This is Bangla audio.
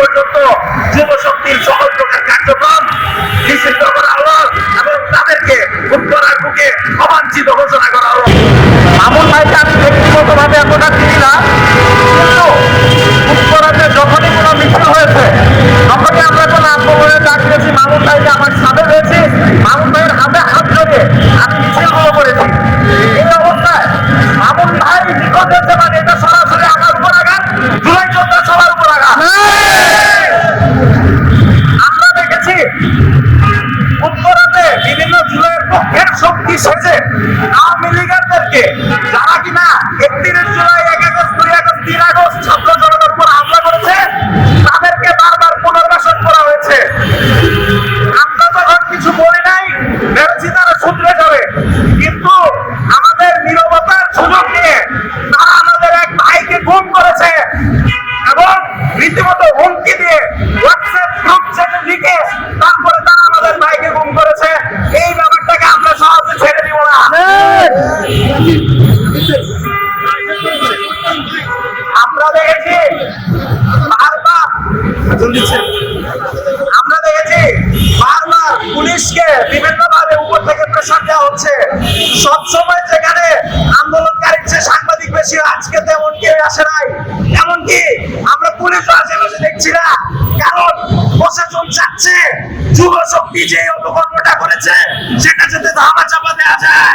পর্যন্ত যুব শক্তির সকল প্রকার কার্যক্রম, নিষিদ্ধ করা হলো এবং তাদেরকে উত্তরার বুকে অবাঞ্ছিত ঘোষণা করা হলো। মামুন ভাইকে আমি ব্যক্তিগতভাবে এতটা চিনি না উত্তরাতে যখনই কোনো মিছিল হয়েছে, তখনই আমরা কোনো আন্দোলনে ডাক পেয়েছি। মামুন ভাইকে আমার সাথে পেয়েছি। মামুন ভাইয়ের হাতে হাত ধরে আমি মিছিলগুলো করেছি। এই অবস্থায় মামুন ভাই নিখোঁজ হয়েছে কি সেজে আওয়ামী লীগারদেরকে যারা কিনা একত্রিশ জুলাই, এক আগস্ট, দুই আগস্ট, তিন আগস্ট ছাত্র জনতার উপর হামলা করেছে, তাদেরকে বারবার পুনর্বাসন করা হয়েছে। আমরা তখন কিছু বলি নাই ভেবেছি তারা শুধরে যাবে। কিন্তু আমাদের নিরবতার সুযোগ নিয়ে তারা আমাদের এক ভাইকে গুম করেছে এবং রীতিমতো হুমকি দিয়ে হোয়াটসঅ্যাপ গ্রুপ চ্যানেল লিখে তারপরে তারা আমরা দেখেছি? বারবার। আমরা দেখেছি বারবার পুলিশকে বিভিন্ন ভাবে উপর থেকে প্রেশার দেওয়া হচ্ছে। সবসময় যেখানে আন্দোলনকারী চেয়ে সাংবাদিক বেশি আজকে তেমন কেউ আসে নাই। এমনকি আমরা পুলিশ আশেপাশে দেখছি না। কারণ প্রশাসন চাচ্ছে যুব শক্তি যে অপকর্মটা করেছে সেটা যাতে ধামা চাপা দেওয়া যায়।